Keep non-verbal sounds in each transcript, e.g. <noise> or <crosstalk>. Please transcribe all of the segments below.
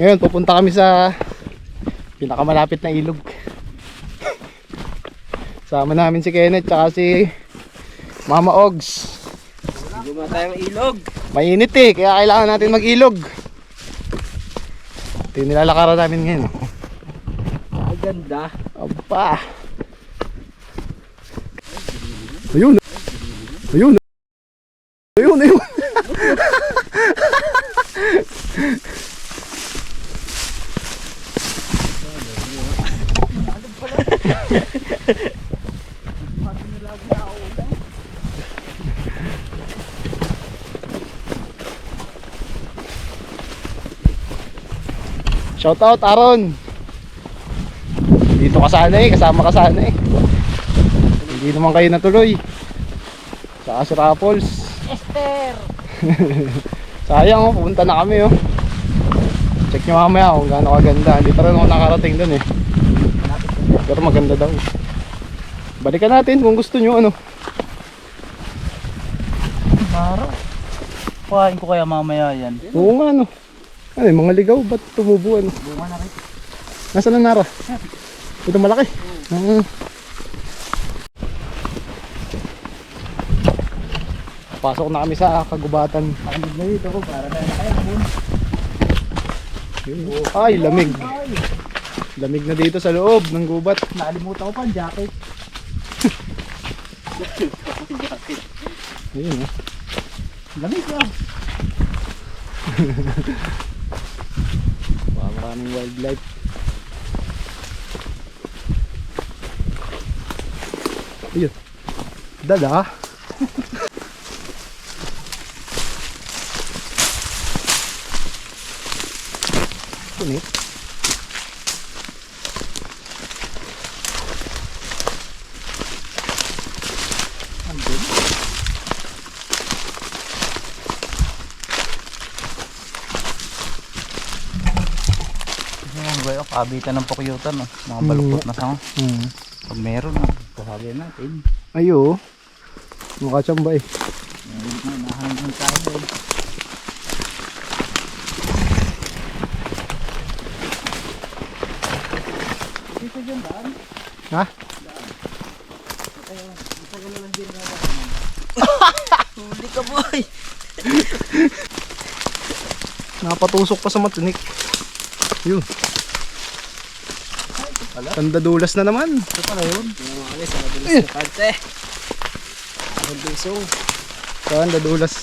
Ngayon, pupunta kami sa pinakamalapit na ilog. Sama namin si Kenneth tsaka si Mama Ogs. Luma tayong ilog. Mainit eh, kaya kailangan natin mag-ilog. Ito yung nilalakaran namin ngayon. Ang ganda. Aba. Ayun. Ayun, ayun. Shout out Aaron. Dito ka sana eh, kasama ka sana eh. Hindi naman kayo natuloy. Saka si Raffles. Esther! <laughs> Sayang oh, pupunta na kami oh. Check nyo mamaya kung gaano kaganda. Hindi pa rin ako nakarating dun eh. Pero maganda daw. Balikan natin kung gusto nyo ano. Maro. Kuhain ko kaya mamaya yan. Oo nga ano. Yung mga ligaw, ba't tumubo ano? Bunga na rin. Nasaan ang nara? Ito malaki. Ah. Pasok na kami sa kagubatan. Pakinig na dito ko para na tayo. Ay, lamig. Lamig na dito sa loob ng gubat. Nakalimutan ko pa ang jacket. Ayun oh. Lamig ah. <laughs> Maraming wildlife. Ayun. Dala. <laughs> Kunit. Ayan ba yun? Kabitan ng pukyutan. Oh. Mga baluktot na sama. Hmm. Pag meron, oh, kuhagin natin. Ayo. Mukha tsamba eh. Na, nahangin tayo. eh. Dito dyan daan. Ha? Huli ka boy! Napatusok pa sa matinik. Yun. Tandadulas na naman. Ito pala yun. Yung sa mabilis Eh. na parte. Ang bisong. Tandadulas.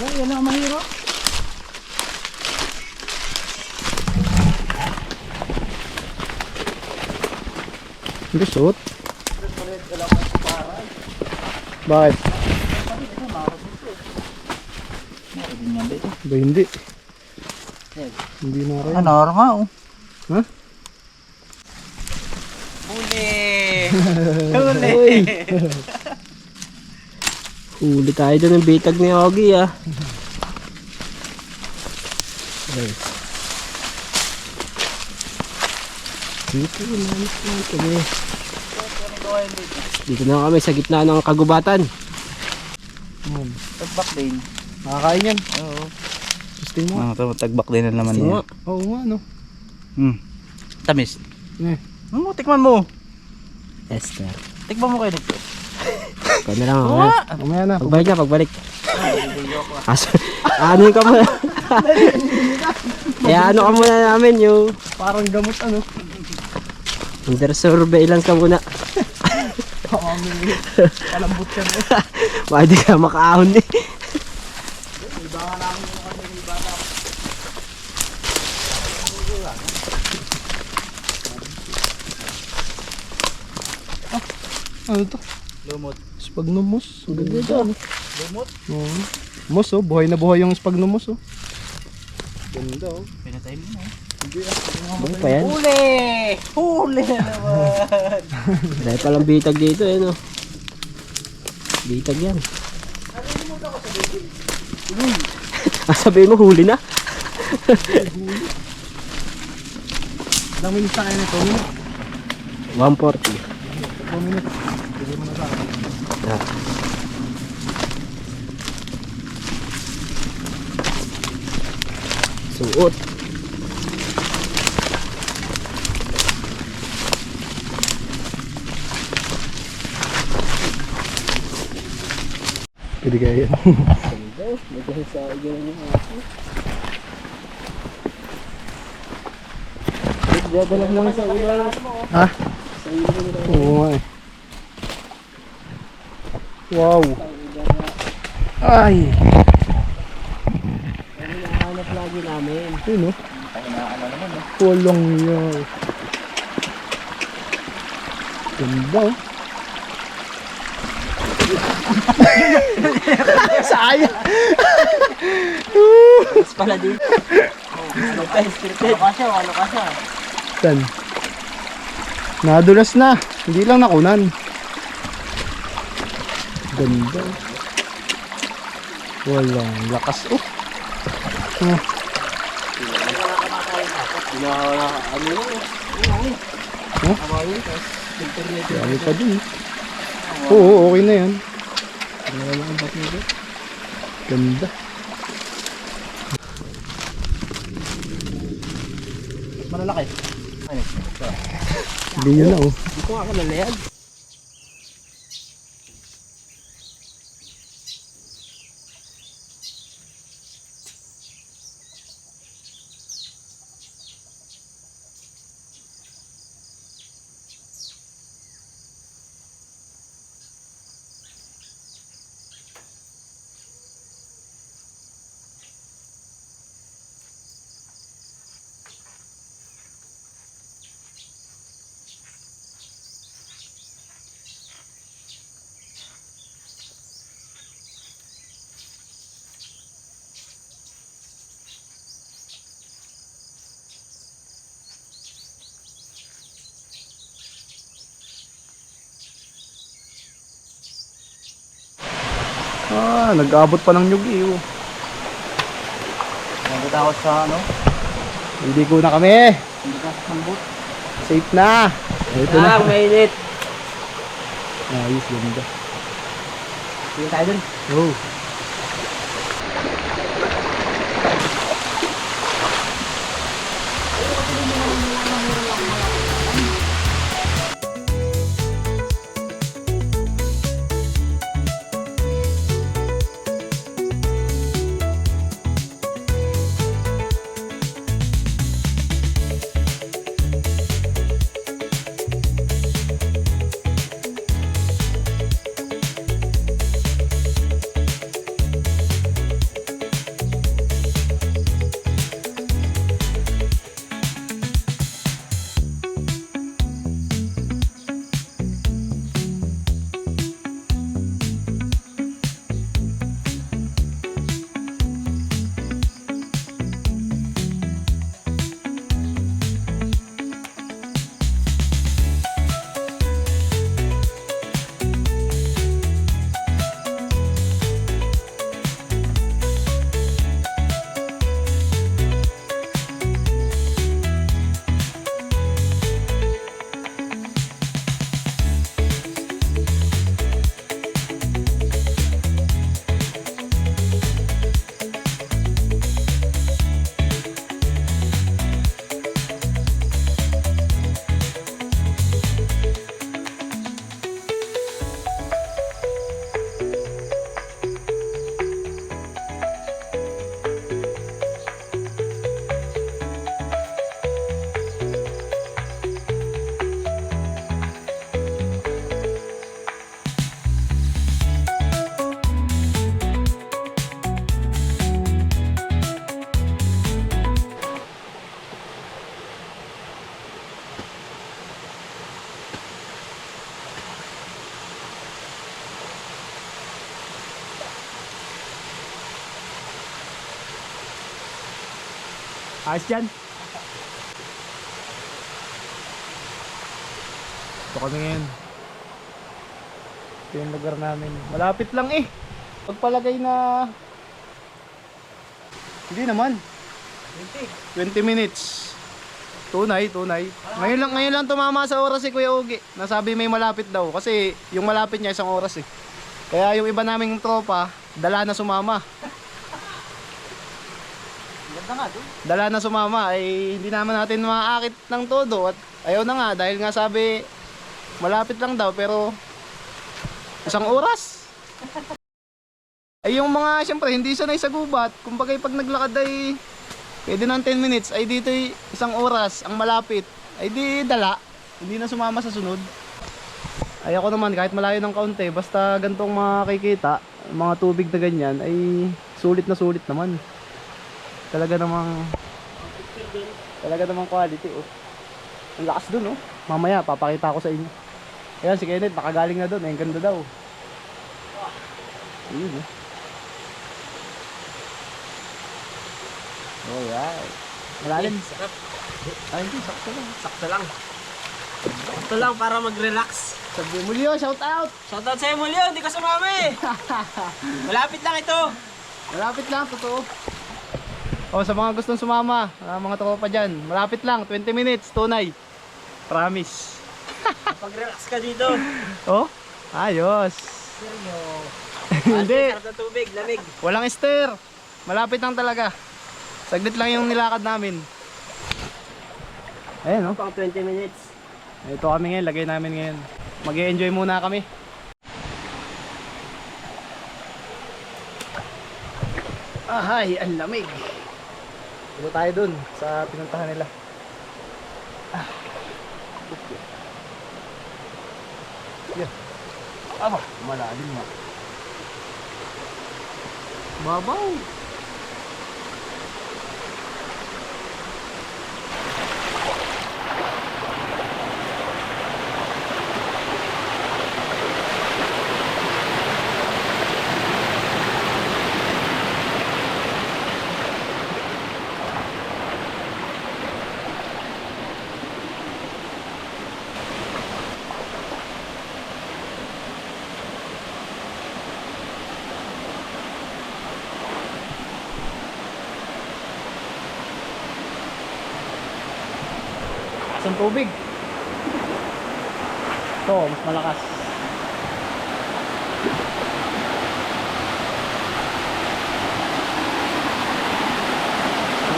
Oh, yan ang mahirap. Lusot. Bakit? Ba hindi? Hindi na rin. Ano, nga oh. Ha? Huli! Huli! Huli tayo doon ng bitag ni Ogie ah. Dito naman kami. Dito na kami sa gitna ng kagubatan. Hmm. Tagbak din. Makakain yan. Oo. Sustain mo. Ah, ito, tagbak din na naman nga. Oo nga no. Hmm. Tamis. Eh. Ano, tikman mo. Esther. Tikman mo kayo nito. Ikaw na lang ako. Mamaya na. Pagbalik na, pagbalik. Aso, ano ka muna? Kaya ano ka muna namin yung Parang gamot ano. under surveillance ka muna. Palambot yan eh. Baka di ka makaahon eh. Ano to? Lumot. Spagnumos. Ang ganda ito. Lumot? Oo. Mos oh. Buhay na buhay yung spagnumos oh. Ganda oh. Pinatay mo. oh. Ano pa yan? Huli! Huli na naman! <laughs> Dahil palang bitag dito eh no. Bitag yan. Ah, sabihin mo huli na? Ilang minutes na kayo nito? 140. 2 minutes. Bigay mo na sa akin. Yeah. Suot. Pwede kaya yan. Nagdahil sa igyan niya ako. Dadala lang sa ulan. Ha? Sa ulan. Oo nga eh. Wow. Ay. Hinahanap lagi namin. Yun oh. Pahinaan na naman, eh. Walang yaw. Ganda oh. <laughs> Sayang. Mas pala din. Ano pa, scripted? Ano ka siya, ano ka siya? Nadulas na. Hindi lang nakunan. Ganda. Walang lakas. Oh. Pinawala ka, ano yun? Dami pa din. Oo, okay na yan. Wala. Ganda. Malalaki. Ano? Hindi nyo na oh. Hindi ko nga kalala Ah, nag-abot pa ng nyugi oh. Nagtatawad sa ano? Hindi ko na kami. Hindi ka sambot. Safe na. Ito na. Ah, mainit. Ayos, ganda. Sige tayo dun. Oh. Ayos dyan. Ito kami ngayon. Ito yung lugar namin. Malapit lang eh. Pagpalagay na... Hindi naman. 20 minutes. Tunay, tunay. Ngayon lang, ngayon lang tumama sa oras si Kuya Ugi. Nasabi may malapit daw. Kasi yung malapit niya isang oras eh. Kaya yung iba naming tropa, dala na sumama. Ganda nga doon. dala na sumama ay hindi naman natin maaakit ng todo at ayaw na nga dahil nga sabi malapit lang daw pero isang oras <laughs> Ay yung mga, syempre, hindi sanay sa gubat. Kumbaga pag naglakad ay pwede ng 10 minutes. Ay dito ay isang oras ang malapit. Ay di dala. Hindi na sumama sa sunod. Ay ako naman kahit malayo ng kaunti, basta gantong makikita, mga tubig na ganyan, ay sulit na sulit naman. Talaga namang Talaga namang quality oh. Ang lakas dun oh. Mamaya papakita ko sa inyo. Ayan si Kenneth nakagaling na dun, ang ganda daw. Ayun oh. Alright. Malalim. Sarap. Ay, hindi, sakto lang. Sakto lang. Sakto lang para mag-relax. Sabi mo Leo, shout out! Shoutout sa'yo, Mulyo. Hindi ka sumama eh. <laughs> Malapit lang ito. Malapit lang, totoo. O, sa mga gustong sumama, ah, mga tropa dyan, malapit lang, 20 minutes, tunay. Promise. <laughs> Pag-relax ka dito. Oh, ayos. Seryo. <laughs> Hindi, Sarap tubig, lamig. walang stair. Malapit lang talaga. Saglit lang yung nilakad namin. Ayan, oh. Pang 20 minutes. Ito kami ngayon, lagay namin ngayon. mag enjoy muna kami. Ahay, ang lamig. Dito tayo dun sa pinuntahan nila. Ah. Yeah. Aba, malalim na. Babaw. Isang tubig. Ito, mas malakas.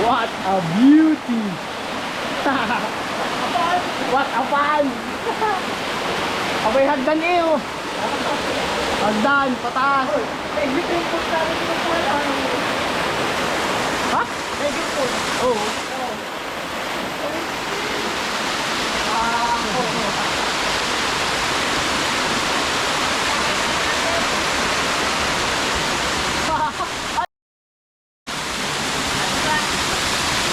What a beauty! <laughs> What a fun! <laughs> Abay, hagdan eh oh! Hagdan, pataas! Ha? Oo.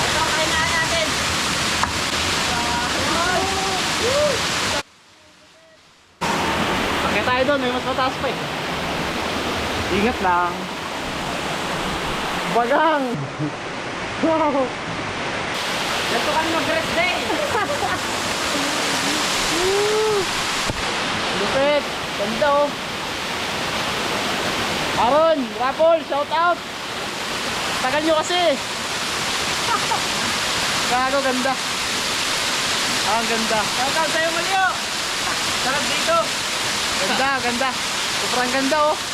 Ito, kainaan natin. Pakita tayo doon, may mas mataas pa eh. Ingat lang. Bagang! Wow! Ganito kami mag-rest day. <laughs> Lupit! Ganda oh! Aaron! Rapol! Shout out! Tagal nyo kasi! <laughs> Gago ganda! Ah, ang ganda! Shoutout sa'yo, Mulyo. Sarap dito. Ganda, ganda! Sobrang ganda oh!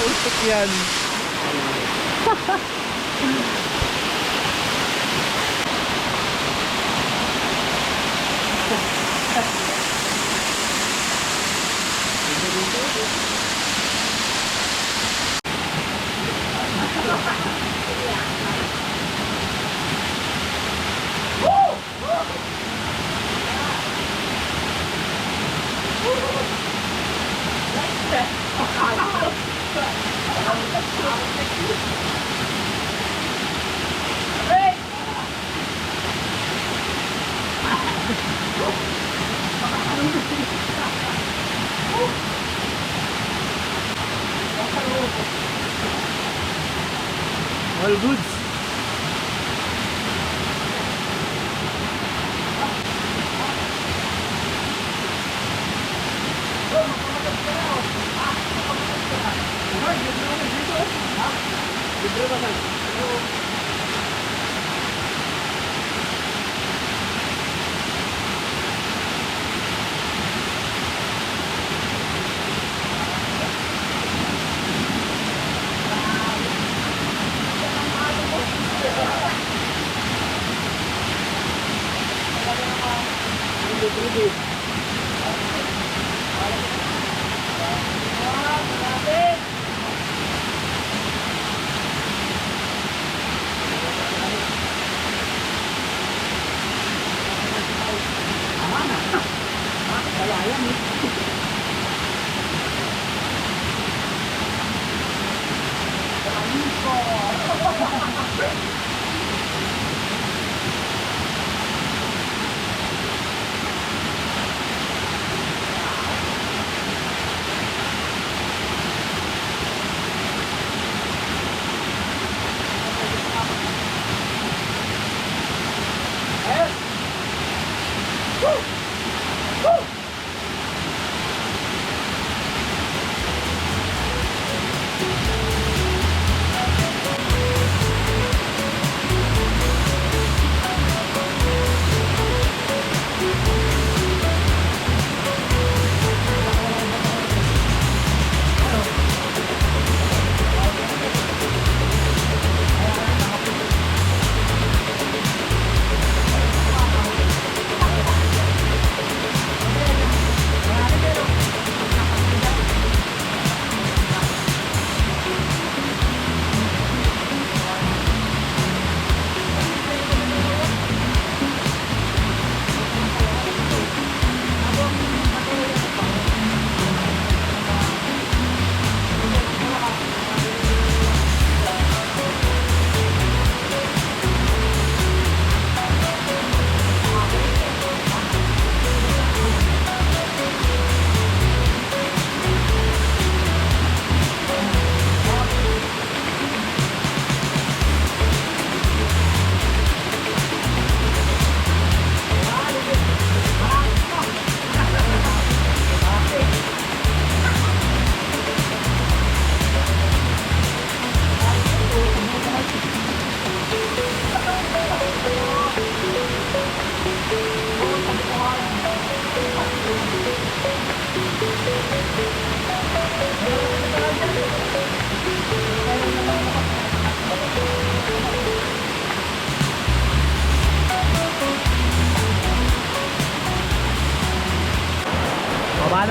Ultik yan! All <laughs> Al Woods.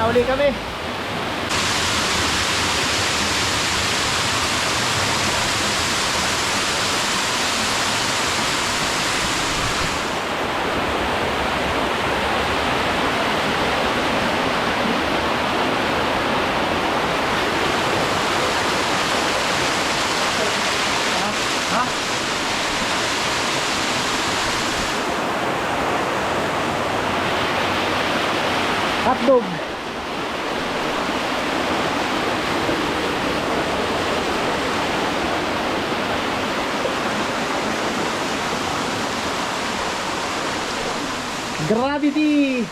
Na uli kami. Ha? Hotdog. Gravity!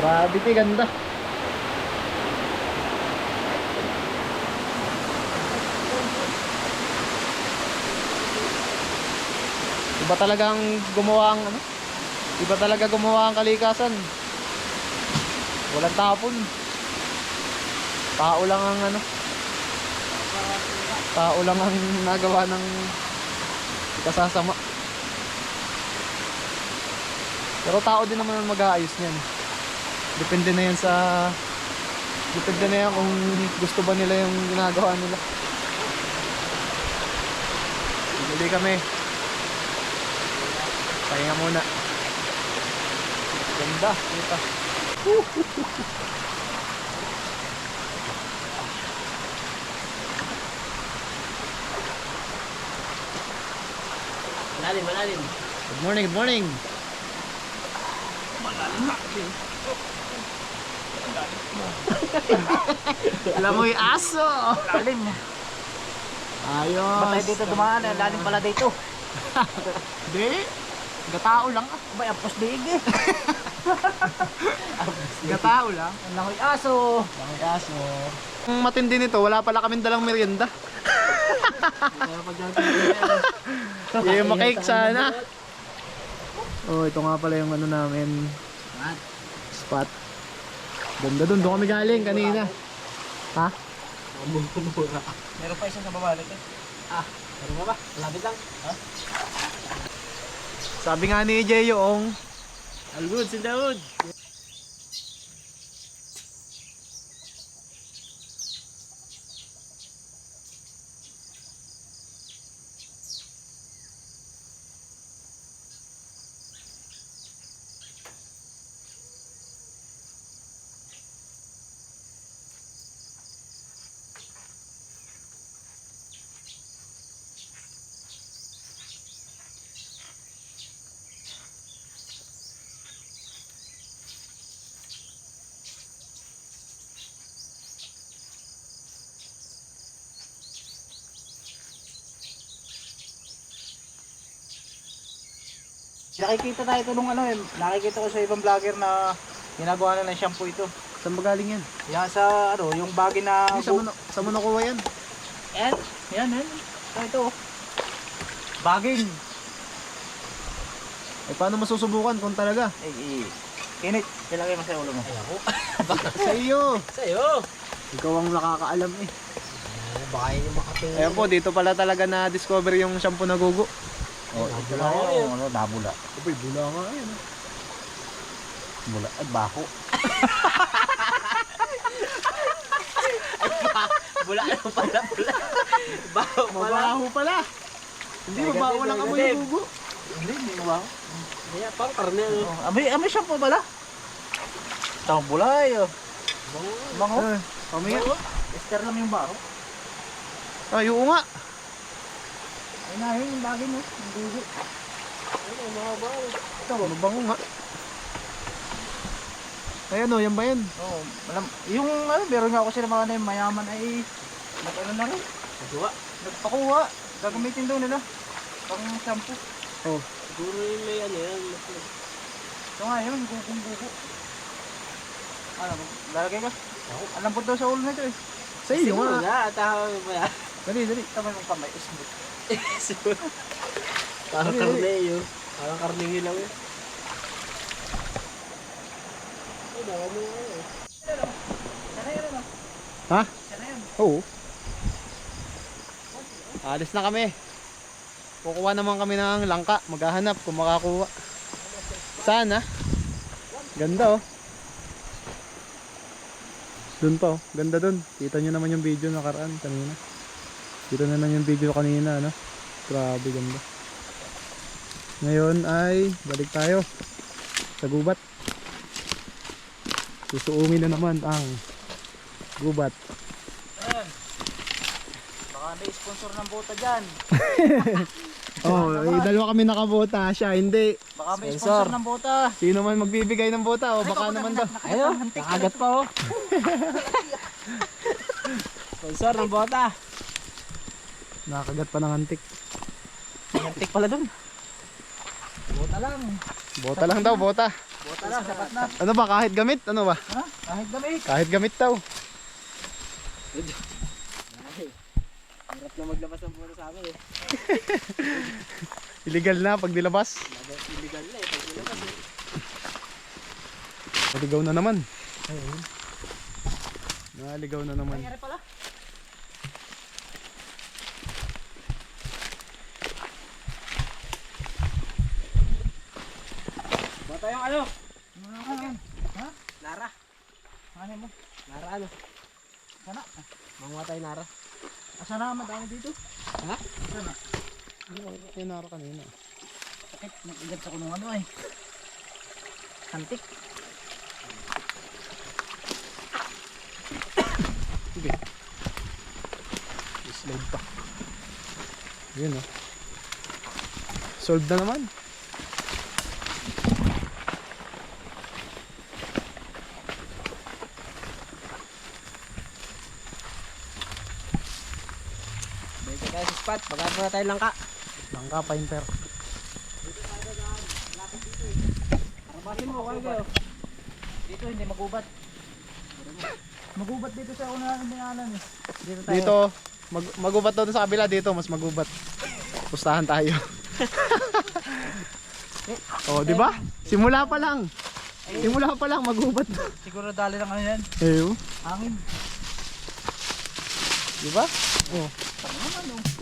Gravity, ganda. Iba talagang gumawa ang ano? Iba talaga gumawa ang kalikasan. Walang tapon. Tao lang ang ano? Tao lang ang nagawa ng kasasama. Pero tao din naman ang mag-aayos niyan. Depende na yan sa Depende na yan kung gusto ba nila yung ginagawa nila. Bumili kami. Pahinga muna. Ganda. Kita. Malalim, malalim. Good morning, good morning. Malalim. <laughs> Alam mo yung aso. Lalim. Ayos. Ba't tayo dito dumaan? Ang lalim pala dito. <laughs> Hindi. Gatao lang ah. Abay, apos diig eh. <laughs> Gatao lang. Ang langoy aso. Ang aso. Ang matindi nito, wala pala kaming dalang merienda. Yung makake sana. Oh, ito nga pala yung ano namin. Spot. Ganda dun, doon kami galing kanina. Ha? Meron pa isang nababalik eh. Ah, meron ba ba? Malapit lang. Ha? Sabi nga ni Jay yung All good, si Nakikita tayo ito nung ano eh. Nakikita ko sa ibang vlogger na ginagawa na ng shampoo ito. Saan ba galing yan? Yan sa ano, yung bagay na... Ay, saan mo, na- saan mo nakuha yan? Yan, yan, yan. Ito, ito. oh. Baging. Eh, paano masusubukan kung talaga? Eh, eh. Kinit, ilagay mo sa ulo mo. <laughs> Sa iyo! Sa'yo! Ikaw ang nakakaalam eh. Baka yun yung makatingin. Ayan po, dito pala talaga na-discover yung shampoo na gugo. Oh, ito lang yung ano, nabula. Uy, bula nga yan. Bula. Ay, bako. <laughs> Bula ano pala, bula. Baho pala. Mabaho pala. Hindi, mabaho lang amoy yung gugo. Hindi, hindi mo ba? Kaya pang karne. Oh, amoy, amoy shampoo pala. Ito ang bulay, oh. Bango. Ah, Kami nga. Ester lang yung bako. Ay, oo nga. Ay na, yun yung bagay mo. Yung dugo. Ano, baho. Ito, mabango nga. Ayan o, yan ba yan? Oo, oh, alam, yung ano, meron nga ako sila mga ano, yung mayaman ay nag-ano na rin, Gawa. nagpakuha. Gagamitin daw nila. Pang shampoo. Oh. Siguro yung may ano yan. Ito nga yun, gugong gugo. Ano, lalagay ka? Alam po daw sa ulo nito eh. Sa iyo Siguro nga. na, tao mo yan. Dali, dali. Tama yung kamay, smooth. Siguro. Parang karne yun. Parang karne yun. Nga yun. Sana ano? Ha? Sana. Oo. Alis na kami. Kukuha naman kami ng langka. Maghahanap kung makakuha. Saan ha? Ganda oh. Doon pa oh. Ganda doon. Kita nyo naman yung video nakaraan kanina. Kita naman yung video kanina ano. Grabe ganda. Ngayon ay balik tayo sa gubat. Susuungin na naman ang gubat. Ayan. Baka may sponsor ng bota dyan. <laughs> Oh, eh, dalawa kami nakabota. Siya, hindi. Baka may Sponsor. sponsor ng bota. Sino man magbibigay ng bota, o baka naman daw. Ayun, nakagat pa oh. <laughs> Sponsor ng bota. Nakagat pa ng antik. Nantik pala dun. Bota lang. Bota lang daw, bota. Bota lang, sapat na. Ano ba, kahit gamit? Ano ba? Ha? Kahit damit. Kahit gamit daw. Hirap na maglabas ng puro sa amin eh. <laughs> Illegal na pag nilabas. Illegal na eh. Pag nilabas eh. Naligaw na naman. Naligaw na naman. Nangyari pala. Bata yung ano? Ha? Nara. Ano mo? Nara ano? Sana? Manguha tayo Nara. Asa na madami dito? Ha? Sana? Ano yung nara kanina? Sakit. Nag-igat ako nung ano eh. Antik. Sige. Slide pa. Yun oh. Solved na naman. Tayo sa spot. Magkano na tayo langka. Langka, painter. Arabasin mo kayo kayo. Dito hindi magubat. Magubat dito sa unahan ng binanan eh. Dito tayo. Dito, mag magubat doon sa kabila. Dito, mas magubat. Pustahan tayo. <laughs> oh, di ba? Simula pa lang. Simula pa lang magubat. Siguro dali lang ano yan. Eh, oh. Hangin. di ba? Oh. Tama naman oh.